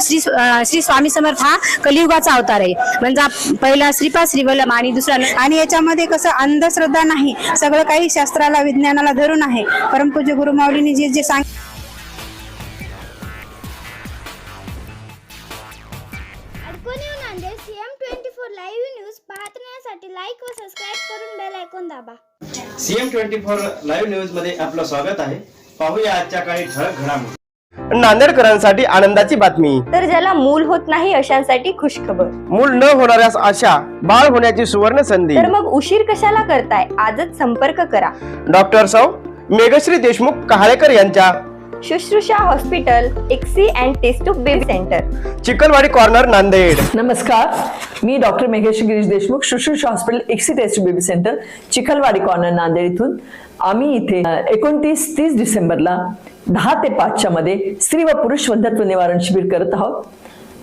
श्री श्री स्वामी समर्थ हा कलियुगाचा अवतार आहे. म्हणजे पहिला श्रीपाद श्रीवल्लभ आणि दुसरा आणि याच्यामध्ये कसं अंधश्रद्धा नाही. सगळं काही शास्त्राला विज्ञानाला धरून आहे. परमपूज्य गुरुमाऊलींनी जे जे सांग लाईक व सबस्क्राईब करून बेल ऐकून दाबा. सीएम ट्वेंटी फोर लाईव्ह न्यूजमध्ये आपलं स्वागत आहे. पाहूया आजच्या काही ठळक घडामोडी. नांदेडकरांसाठी आनंदाची बातमी. तर ज्याला मूल होत नाही अशांसाठी खुशखबर. मूल न होणाऱ्यास आशा बाळ होण्याची सुवर्ण संधी. तर मग उशीर कशाला करताय? आजच संपर्क करा. डॉक्टर सौ मेघश्री देशमुख कहाळेकर यांच्या. Shushrusha hospital ICSI and test of baby centre. Chikalwadi corner Nanded. नमस्कार. मी doctor Meghesh Girish Deshmukh Shushrusha hospital ICSI test baby centre Chikhalwadi corner Nanded इथून. आम्ही इथे एकोणतीस तीस डिसेंबरला दहा ते पाचच्या मध्ये स्त्री व पुरुष वंधत्व निवारण शिबिर करत आहोत.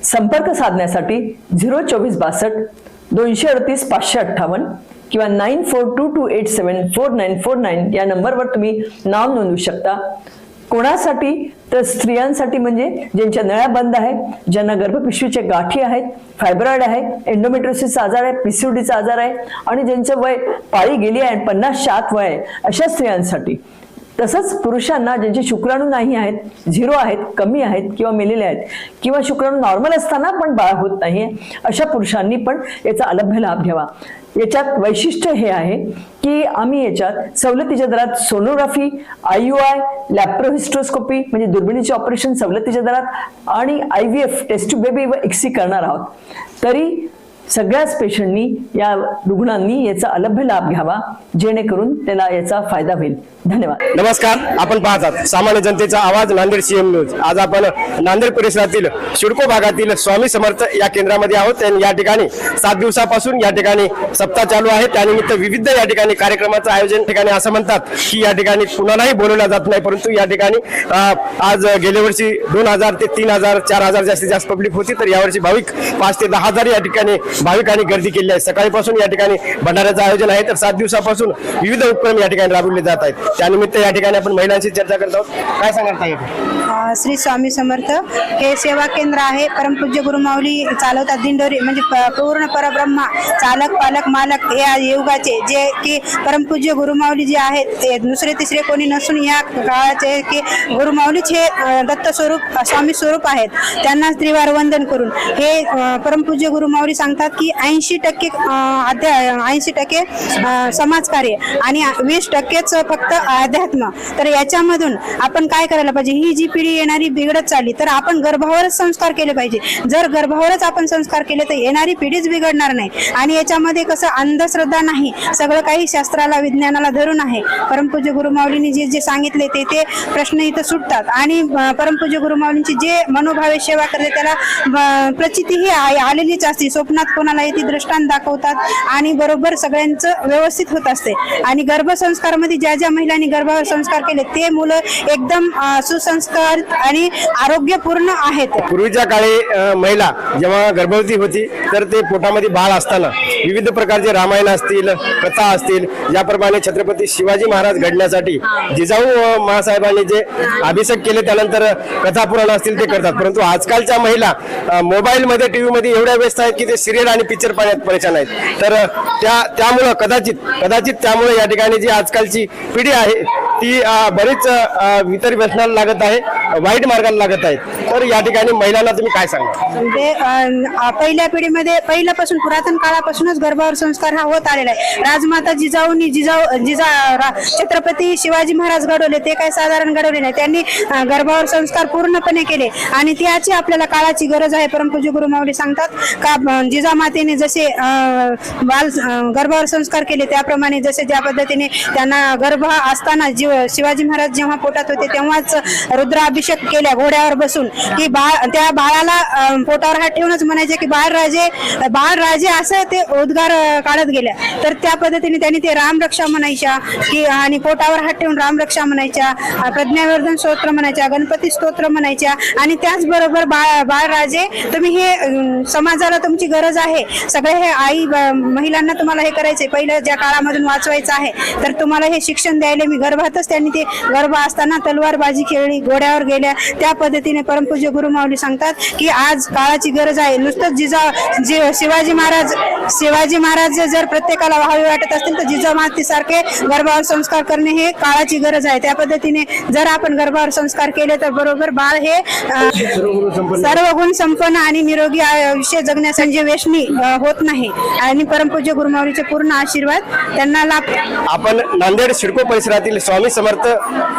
संपर्क साधण्यासाठी झिरो चोवीस बासष्ट दोनशे अडतीस पाचशे अठ्ठावन्न किंवा nine four two two eight seven four nine four nine या नंबरवर तुम्ही नाव नोंदवू शकता. कोणासाठी? तर स्त्रियांसाठी म्हणजे ज्यांच्या नळ्या बंद आहेत ज्यांना गर्भपिशवीचे गाठी आहेत फायब्रॉइड आहे एंडोमेट्रोसिसचा आजार आहे पीसीओडीचा आजार आहे आणि ज्यांचं वय पाळी गेली आहे पन्नासच्या आत वय आहे अशा स्त्रियांसाठी तसंच पुरुषांना ज्यांचे शुक्राणू नाही आहेत झिरो आहेत कमी आहेत किंवा मेलेले आहेत किंवा शुक्राणू नॉर्मल असताना पण बाळ होत नाही अशा पुरुषांनी पण याचा अलभ्य लाभ घ्यावा. याच्यात वैशिष्ट्य हे आहे की आम्ही याच्यात सवलतीच्या दरात sonography I U I laparohysteroscopy म्हणजे दुर्बिणीचे ऑपरेशन सवलतीच्या दरात आणि I V F test baby व एक्सी करणार आहोत. तरी सगळ्याच पेशंटनी या रुग्णांनी याचा अलभ्य लाभ घ्यावा जेणेकरून त्याला याचा फायदा होईल. धन्यवाद. नमस्कार आपण पाहतात सामान्य जनतेचा आवाज नांदेड सीएम न्यूज आज आपण नांदेड परिसरातील शिडको भागातील स्वामी समर्थ या केंद्रामध्ये आहोत. या ठिकाणी सात दिवसापासून या ठिकाणी सप्ताह चालू आहे. त्यानिमित्त विविध या ठिकाणी कार्यक्रमाचं आयोजन ठिकाणी असं म्हणतात की या ठिकाणी कुणालाही बोलवलं जात नाही परंतु या ठिकाणी आज गेल्या वर्षी दोन हजार ते तीन हजार चार हजार जास्तीत जास्त पब्लिक होती. तर यावर्षी भाविक पाच ते दहा हजार या ठिकाणी भाविकांनी गर्दी केली आहे. सकाळीपासून या ठिकाणी भंडाऱ्याचं आयोजन आहे. तर सात दिवसापासून विविध उपक्रम या ठिकाणी राबवले जात आहेत. त्यानिमित्त या ठिकाणी आपण महिलांशी चर्चा करत आहोत. काय सांगणार श्री स्वामी समर्थ. हे सेवा केंद्र आहे. परमपूज्य गुरुमाऊली चालवतात दिंडोरी म्हणजे पूर्ण परब्रह्मा चालक पालक मालक या युगाचे. जे की परमपूज्य गुरुमाऊली जे आहेत ते दुसरे तिसरे कोणी नसून या काळाचे की गुरुमाऊलीच हे दत्त स्वरूप स्वामी स्वरूप आहेत. त्यांना त्रिवार वंदन करून. हे परमपूज्य गुरुमाऊली सांगतात की ऐंशी टक्के ऐंशी टक्के समाजकार्य आणि वीस टक्केच फक्त अध्यात्म. तर याच्यामधून आपण काय करायला पाहिजे? ही जी पिढी येणारी बिघडत चालली तर आपण गर्भावरच संस्कार केले पाहिजे. जर गर्भावरच आपण संस्कार केले तर येणारी पिढीच बिघडणार नाही. आणि याच्यामध्ये कसं अंधश्रद्धा नाही. सगळं काही शास्त्राला विज्ञानाला धरून आहे. परमपूज्य गुरुमाऊलींनी जे जे सांगितले ते ते प्रश्न इथं सुटतात. आणि परमपूज्य गुरुमाऊलींची जे मनोभावे सेवा करते त्याला प्रचितीही आलेलीच असते. स्वप्नात कोणाला येते दृष्टांत दाखवतात आणि बरोबर सगळ्यांचं व्यवस्थित होत असते. आणि गर्भसंस्कारमध्ये ज्या ज्या महिलांनी गर्भावर संस्कार केले ते मुलं एकदम सुसंस्कार आणि आरोग्यपूर्ण आहेत. पूर्वीच्या काळी महिला जेव्हा गर्भवती होती तर ते पोटामध्ये बाळ असताना विविध प्रकारचे रामायण असतील कथा असतील याप्रमाणे छत्रपती शिवाजी महाराज घडण्यासाठी जिजाऊ महासाहेबांनी जे अभिषेक केले त्यानंतर कथा पुराण असतील ते करतात. परंतु आजकालच्या महिला मोबाईलमध्ये टीव्ही मध्ये एवढ्या व्यस्त आहेत की ते सिरियल आणि पिक्चर पाहण्यात परेशान आहेत. तर त्या त्यामुळं कदाचित कदाचित त्यामुळे या ठिकाणी जी आजकालची पिढी आहे ती बरीच वितर व्यसनाला लागत आहे. वाईट मार्गाला लागत आहेत. तर या ठिकाणी महिलांना तुम्ही काय सांगा म्हणजे अं, पहिल्या पिढीमध्ये पहिल्यापासून पुरातन काळापासूनच गर्भावर संस्कार हा होत आलेला आहे. राजमाता जिजाऊनी जिजाऊ जिजा रा- छत्रपती शिवाजी महाराज घडवले ते काय साधारण घडवले नाही. त्यांनी गर्भावर संस्कार पूर्णपणे केले. आणि त्याची आपल्याला काळाची गरज आहे परमपूज्य गुरुमाऊली सांगतात का जिजामातेने जसे बाल गर्भावर संस्कार केले त्याप्रमाणे जसे ज्या पद्धतीने त्यांना गर्भ असताना जीव शिवाजी महाराज जेव्हा पोटात होते तेव्हाच रुद्राभिषेक केल्या घोड्यावर बसून. की बाळ त्या बाळाला पोटावर हात ठेवूनच म्हणायचे की बाळराजे बाळराजे असं ते उद्गार काढत गेल्या. तर त्या पद्धतीने त्यांनी ते रामरक्षा म्हणायच्या की आणि पोटावर हात ठेवून रामरक्षा म्हणायच्या प्रज्ञावर्धन स्तोत्र म्हणायच्या गणपती स्तोत्र म्हणायच्या. आणि त्याचबरोबर बाळ बाळराजे तुम्ही हे समाजाला तुमची गरज आहे. सगळे हे आई महिलांना तुम्हाला हे करायचे पहिलं ज्या काळामधून वाचवायचं आहे तर तुम्हाला हे शिक्षण द्यायला मी गर्भातच त्यांनी ते गर्भ असताना तलवारबाजी खेळली घोड्यावर गेल्या. त्या पद्धतीने परमपूज्य गुरुमाऊली सांगतात की आज काळाची गरज आहे. नुसतंच जिजा जे शिवाजी महाराज शिवाजी महाराज जर प्रत्येकाला व्हावे वाटत असतील तर जिजामाती सारखे गर्भावर संस्कार करणे हे काळाची गरज आहे. त्या पद्धतीने जर आपण गर्भावर संस्कार केले तर बरोबर बाळ हे सर्व गुण संपन्न आणि निरोगी आयुष्य जगण्यासाठी वेशनी अं, होत नाही. आणि परमपूज्य गुरुमाऊलीचे पूर्ण आशीर्वाद त्यांना लाभ आपण नांदेड सिडको परिसरातील स्वामी समर्थ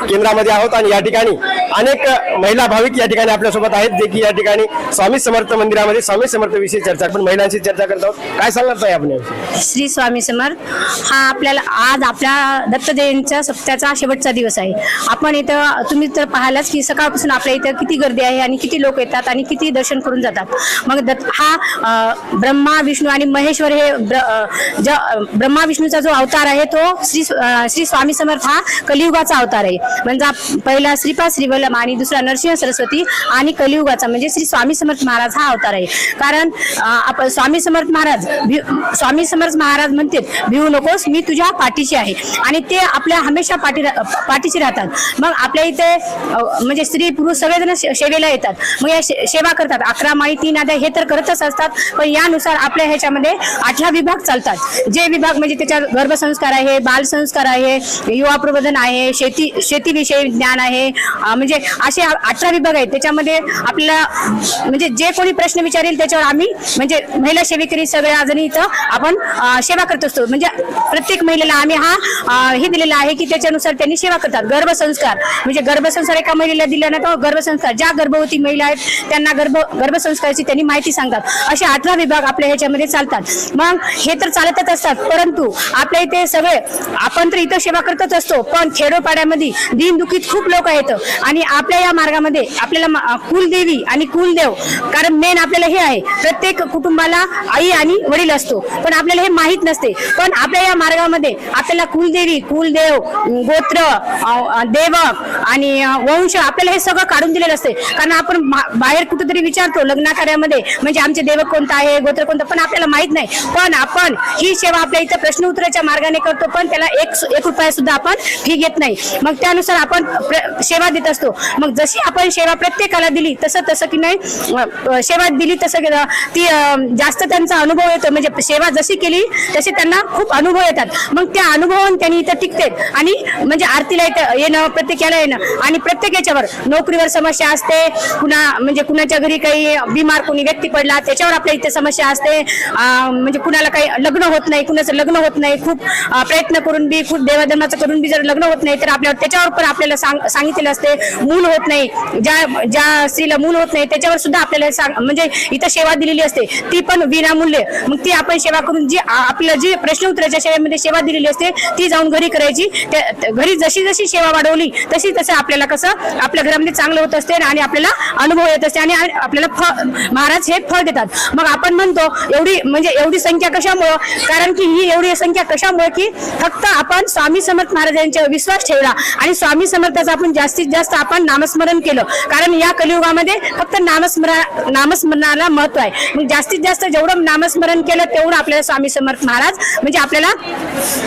केंद्रामध्ये आहोत आणि या ठिकाणी अनेक महिला भाविक या ठिकाणी आपल्यासोबत आहेत. जे की या ठिकाणी स्वामी समर्थ मंदिरामध्ये स्वामी समर्थ विषयी चर्चा आपण महिलांशी चर्चा करत आहोत. काय सांगणार ताई आपण श्री स्वामी समर्थ हा आपल्याला आज आपल्या दत्त जयंतीच्या सप्त्याचा शेवटचा दिवस आहे. आपण इथं तुम्ही तर पाहायलाच की सकाळपासून आपल्या इथं किती गर्दी आहे आणि किती लोक येतात आणि किती दर्शन करून जातात. मग दत्त हा ब्रह्मा विष्णू आणि महेश्वर हे ब्रह्मा विष्णूचा जो अवतार आहे तो श्री श्री स्वामी समर्थ हा कलियुगाचा अवतार आहे. म्हणजे पहिला श्रीपाद श्रीवल्लभ आणि दुसरा नरसिंह सरस्वती आणि कलियुगाचा म्हणजे श्री स्वामी समर्थ महाराज हा अवतार आहे. कारण आपण स्वामी समर्थ महाराज स्वामी समर्थ महाराज म्हणतात भिवू नकोस मी तुझ्या पाठीशी आहे. आणि ते आपल्या हमेशा पाठी पाठीशी राहतात. मग आपल्या इथे म्हणजे स्त्री पुरुष सगळेजण सेवेला येतात. मग या शे- सेवा करतात. अकरा माळी तीन आद्या हे तर करतच असतात. पण यानुसार आपल्या ह्याच्यामध्ये अठरा विभाग चालतात. जे विभाग म्हणजे त्याच्यात गर्भसंस्कार आहे बालसंस्कार आहे युवा प्रबोधन आहे शेती शेतीविषयी ज्ञान आहे म्हणजे असे अठरा विभाग आहेत. त्याच्यामध्ये आपल्याला म्हणजे जे कोणी प्रश्न विचारेल त्याच्यावर आम्ही म्हणजे महिला सेवेकरी सगळ्या जणी इथं आपण सेवा करत असतो. म्हणजे प्रत्येक महिलेला आम्ही हा हे दिलेला आहे की त्याच्यानुसार त्यांनी सेवा करतात. गर्भसंस्कार म्हणजे गर्भसंस्कार एका महिलेला दिला ना तो गर्भसंस्कार ज्या गर्भवती महिला आहेत त्यांना गर्भ गर्भसंस्काराची त्यांनी माहिती सांगतात. असे अठरा विभाग आपल्या ह्याच्यामध्ये चालतात. मग हे तर चालतच असतात. परंतु आपल्या इथे सगळे आपण तर इथं सेवा करतच असतो. पण खेडोपाड्यामध्ये दिनदुखीत खूप लोक आहेत. आणि आप आपल्या या मार्गामध्ये आपल्याला कुलदेवी आणि कुलदेव कारण मेन आपल्याला हे आहे प्रत्येक कुटुंबाला आई आणि वडील असतो. पण आपल्याला हे माहीत नसते. पण आपल्या या मार्गामध्ये आपल्याला कुलदेवी कुलदेव गोत्र देवक आणि वंश आपल्याला हे सगळं काढून दिलेलं असते. कारण आपण मा- बाहेर कुठेतरी विचारतो लग्नाकार्यामध्ये म्हणजे आमचे देवक कोणतं आहे गोत्र कोणतं पण आपल्याला माहीत नाही. पण आपण ही सेवा आपल्या इथं प्रश्न उत्तराच्या मार्गाने करतो पण त्याला एक एक रुपया सुद्धा आपण फी घेत नाही. मग त्यानुसार आपण प्र- सेवा देत असतो. मग जशी आपण सेवा प्रत्येकाला दिली तसं तसं की नाही सेवा दिली तसं ती जास्त त्यांचा अनुभव येतो. म्हणजे सेवा जशी केली तसे त्यांना खूप अनुभव येतात. मग त्या अनुभवान त्यांनी इथं टिकते. आणि म्हणजे आरतीला इथं येणं प्रत्येकाला येणं आणि प्रत्येक याच्यावर नोकरीवर समस्या असते कुणा म्हणजे कुणाच्या घरी काही बिमार कोणी व्यक्ती पडला त्याच्यावर आपल्या इथे समस्या असते. म्हणजे कुणाला काही लग्न होत नाही कुणाचं लग्न होत नाही खूप प्रयत्न करून बी खूप देवाधर्माचं करून बी जर लग्न होत नाही तर आपल्यावर त्याच्यावर पण आपल्याला सांग सांगितलेलं असते मूल होत नाही. ज्या ज्या स्त्रीला मूल होत नाही त्याच्यावर सुद्धा आपल्याला सांग म्हणजे इथं सेवा दिलेली असते. ती पण विनामूल्य. मग ती आपण सेवा करून जी आ- आपल्याला जी प्रश्न उत्तराच्या सेवेमध्ये सेवा दिलेली असते ती जाऊन घरी करायची. घरी जशी जशी सेवा वाढवली तशी कसं आपल्याला कसं आपल्या घरामध्ये चांगलं होत असते आणि आपल्याला अनुभव येत असते आणि आपल्याला फळ महाराज हे फळ देतात. मग आपण म्हणतो एवढी म्हणजे एवढी संख्या कशामुळं? कारण की ही एवढी संख्या कशामुळे की फक्त आपण स्वामी समर्थ महाराजांच्यावर विश्वास ठेवला आणि स्वामी समर्थाचा आपण जास्तीत जास्त आपण नामस्मरण केलं. कारण या कलियुगामध्ये फक्त नामस्मरण नामस्मरणाला महत्त्व आहे. मग जास्तीत जास्त जेवढं नामस्मरण केलं तेवढं आपल्याला स्वामी समर्थ महाराज म्हणजे आपल्याला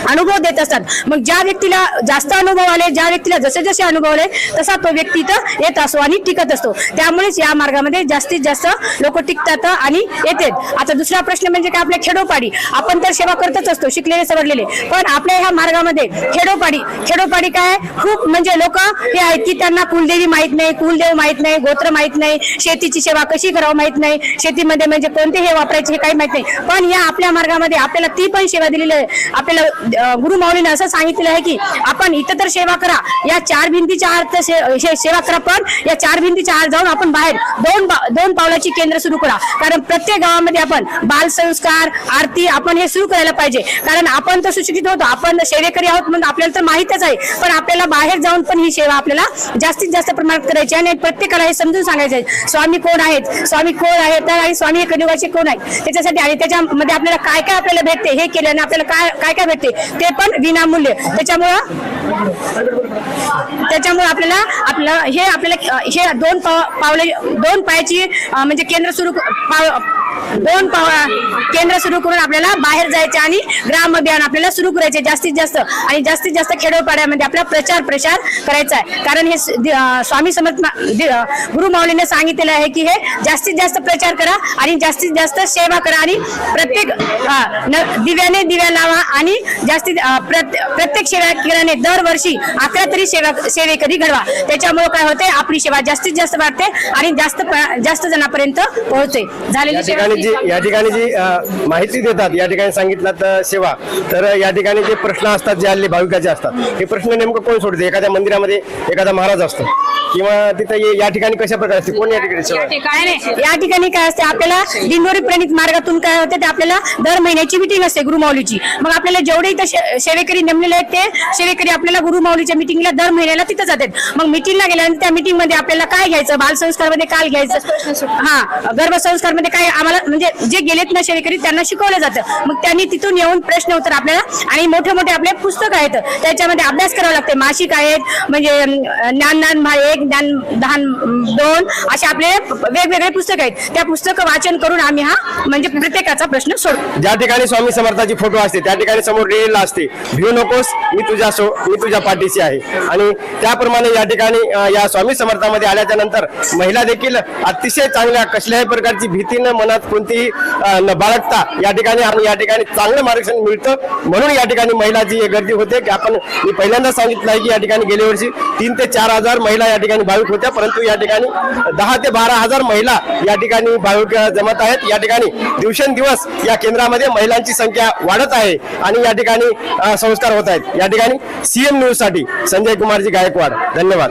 अनुभव देत असतात. मग ज्या व्यक्तीला जास्त अनुभव आले ज्या व्यक्तीला जसे जसे अनुभव अनुभवले तसा तो व्यक्ती इथं येत असतो आणि टिकत असतो. त्यामुळेच या मार्गामध्ये जास्तीत जास्त लोक टिकतात आणि येतात. आता दुसरा प्रश्न म्हणजे काय? आपल्या खेडोपाडी. आपण तर सेवा करतच असतो शिकलेले सवडलेले पण आपल्या ह्या मार्गामध्ये खेडोपाडी खेडोपाडी काय? खूप म्हणजे लोक हे आहेत की त्यांना कुलदेवी माहीत नाही कुलदेव माहीत नाही गोत्र माहीत नाही शेतीची सेवा कशी करावं माहीत नाही शेतीमध्ये म्हणजे कोणते हे वापरायचे हे काही माहीत नाही. पण या आपल्या मार्गामध्ये आपल्याला ती पण सेवा दिलेली आहे. आपल्याला गुरु माऊलीने असं सांगितलेलं आहे की आपण इथं तर सेवा करा या चार भिंतीच्या आत तर सेवा करा पण या चार भिंतीच्या आर जाऊन आपण बाहेर दोन दोन पावलाची केंद्र सुरू करा. कारण प्रत्येक गावामध्ये आपण बाल संस्कार आरती आपण हे सुरू करायला पाहिजे. कारण आपण तर सुशिक्षित होतो आपण सेवेकरी आहोत म्हणून आपल्याला तर माहितच आहे. पण आपल्याला बाहेर जाऊन पण ही सेवा आपल्याला जास्तीत जास्त प्रमाणात करायची आणि प्रत्येकाला हे समजून सांगायचं आहे. स्वामी कोण आहेत? स्वामी कोण आहेत? तर आणि स्वामी हे कलियुगाचे कोण आहेत? त्याच्यासाठी आणि त्याच्यामध्ये आपल्याला काय काय आपल्याला भेटते हे केल्याने आपल्याला काय काय काय भेटते ते पण विनामूल्य. त्याच्यामुळं त्याच्यामुळे आपल्याला आपलं हे आपल्याला हे दोन पावले दोन पायाची म्हणजे केंद्र सुरू पाव दोन केंद्र सुरू करून आपल्याला बाहेर जायचे आणि ग्राम अभियान आपल्याला सुरू करायचे जास्तीत जास्त. आणि जास्तीत जास्त खेडोपाड्यामध्ये आपला प्रचार प्रसार करायचा आहे. कारण हे स्वामी समर्थ गुरु माऊलीने सांगितलेलं आहे की हे जास्तीत जास्त प्रचार करा आणि जास्तीत जास्त सेवा करा आणि प्रत्येक दिव्याने दिव्या लावा आणि जास्तीत प्रत्येक सेवा केल्याने दरवर्षी अकरा तरी सेवा सेवेकरी घडवा? त्याच्यामुळे काय होते आपली सेवा जास्तीत जास्त वाढते आणि जास्त जास्त जणांपर्यंत पोहोचते. झालेली सेवा ठिकाणी जी या ठिकाणी जी माहिती देतात या ठिकाणी सांगितलं तर सेवा. तर या ठिकाणी जे प्रश्न असतात जे हल्ली भाविकाचे असतात हे प्रश्न नेमकं कोण सोडते एखाद्या मंदिरामध्ये एखादा महाराज असतो. किंवा तिथं ये- या ठिकाणी कशा प्रकारे असते? कोण या ठिकाणी सेवा काय नाही या ठिकाणी काय असते? आपल्याला दिंडोरी प्रणित मार्गातून काय होते ते आपल्याला दर महिन्याची मिटिंग असते गुरुमाऊलीची मग आपल्याला जेवढे इथं सेवेकरी नेमलेले आहेत ते सेवेकरी आपल्याला गुरुमाऊलीच्या मिटिंगला दर महिन्याला तिथं जातात. मग मिटिंगला गेल्यानंतर त्या मिटिंगमध्ये आपल्याला काय घ्यायचं? बालसंस्कारमध्ये काय घ्यायचं? हा गर्भसंस्कारमध्ये काय? आम्हाला म्हणजे जे गेलेत ना शेतकरी त्यांना शिकवलं जातं. मग त्यांनी तिथून येऊन प्रश्न उत्तर आपल्याला आणि मोठे मोठे आपले पुस्तक आहेत. त्याच्यामध्ये अभ्यास करावा लागते मासिक आहेत म्हणजे ज्ञान ज्ञान एक ज्ञान दहान दोन असे आपले वेगवेगळे पुस्तक आहेत. त्या पुस्तक वाचन करून आम्ही हा म्हणजे प्रत्येकाचा प्रश्न सोडतो ज्या ठिकाणी स्वामी समर्थाची फोटो असते त्या ठिकाणी समोर लिहिलेला असते भिऊ नकोस मी तुझ्या सो मी तुझ्या पाठीशी आहे. आणि त्याप्रमाणे या ठिकाणी या स्वामी समर्थामध्ये आल्याच्यानंतर महिला देखील अतिशय चांगल्या कसल्याही प्रकारची भीती न मनात कोणतीही न बाळगता या ठिकाणी आणि या ठिकाणी चांगलं मार्गदर्शन मिळतं. म्हणून या ठिकाणी महिलाची गर्दी होते की आपण मी पहिल्यांदा सांगितलं आहे की या ठिकाणी गेल्या वर्षी तीन ते चार हजार महिला या ठिकाणी भाविक होत्या परंतु या ठिकाणी दहा ते बारा हजार महिला या ठिकाणी भाविक जमत आहेत. या ठिकाणी दिवसेंदिवस या केंद्रामध्ये महिलांची संख्या वाढत आहे आणि या ठिकाणी संस्कार होत आहेत. या ठिकाणी सीएम न्यूजसाठी संजय कुमारजी गायकवाड. धन्यवाद.